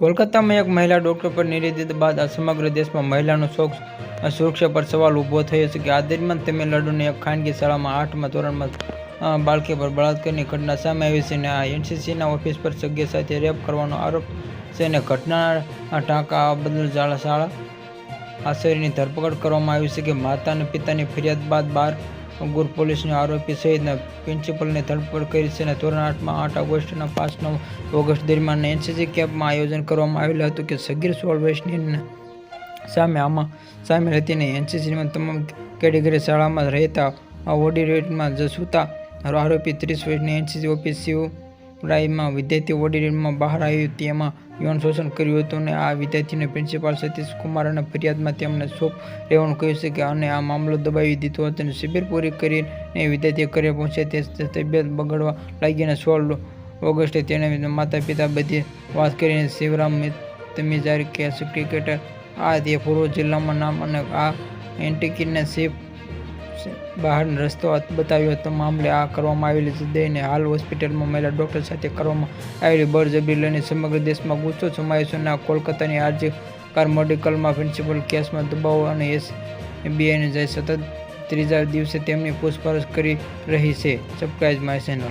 કોલકાતામાં એક મહિલા ડૉક્ટર પર નિર્યાતિત બાદ આ સમગ્ર દેશમાં મહિલાનો શોખ સુરક્ષા પર સવાલ ઊભો થયો છે કે આ દરમિયાન તમિલનાડુની એક ખાનગી શાળામાં આઠમા ધોરણમાં બાળકી પર બળાત્કારની ઘટના સામે આવી છે અને આ એનસીસીના ઓફિસ પર સગ્ય સાથે રેપ કરવાનો આરોપ છે અને ઘટનાના ટાંકા બદલ શાળા આ આચાર્યની ધરપકડ કરવામાં આવી છે કે માતા અને પિતાની ફરિયાદ બાદ બાર ગુર પોલીસને આરોપી સહિતના પ્રિન્સિપલને ધરપકડ કરી છે અને ધોરણ આઠમાં આઠ ઓગસ્ટના પાંચ નવ ઓગસ્ટ દરમિયાન એનસીસી કેમ્પમાં આયોજન કરવામાં આવેલું હતું કે સગીર સોળ વર્ષની સામે આમાં સામેલ હતી અને એનસીસીમાં તમામ કેટેગરી શાળામાં રહેતા ઓડિટોરિયમમાં જસુતા આરોપી ત્રીસ વર્ષની એનસીસી ઓફિસ શિવરાયમાં વિદ્યાર્થી ઓડિટોરિયમમાં બહાર આવ્યું તેમાં યૌન શોષણ કર્યું હતું અને આ વિદ્યાર્થીને પ્રિન્સિપાલ સતીશ અને ફરિયાદમાં તેમણે શોખ રહેવાનું કહ્યું છે કે અને આ મામલો દબાવી દીધો હતો અને શિબિર પૂરી કરીને વિદ્યાર્થી ઘરે પહોંચ્યા. તે તબિયત બગડવા લાગી અને સોળ ઓગસ્ટે તેને માતા પિતા બધી વાત કરીને શિવરામ તમીજારી કે ક્રિકેટર. આ તે પૂર્વ જિલ્લામાં નામ અને આ એન્ટિકીને શિપ બહારનો રસ્તો બતાવ્યો હતો. મામલે આ કરવામાં આવેલી જુદાઈને હાલ હોસ્પિટલમાં મહિલા ડૉક્ટર સાથે કરવામાં આવેલી બળજબરી લઈને સમગ્ર દેશમાં ગુસ્સો છમાયો છે અને કોલકાતાની આરજી કાર મેડિકલમાં પ્રિન્સિપલ કેસમાં દબાવો અને એસ બીઆઈને જાય સતત ત્રીજા દિવસે તેમની પૂછપરછ કરી રહી છે. Subscribe my channel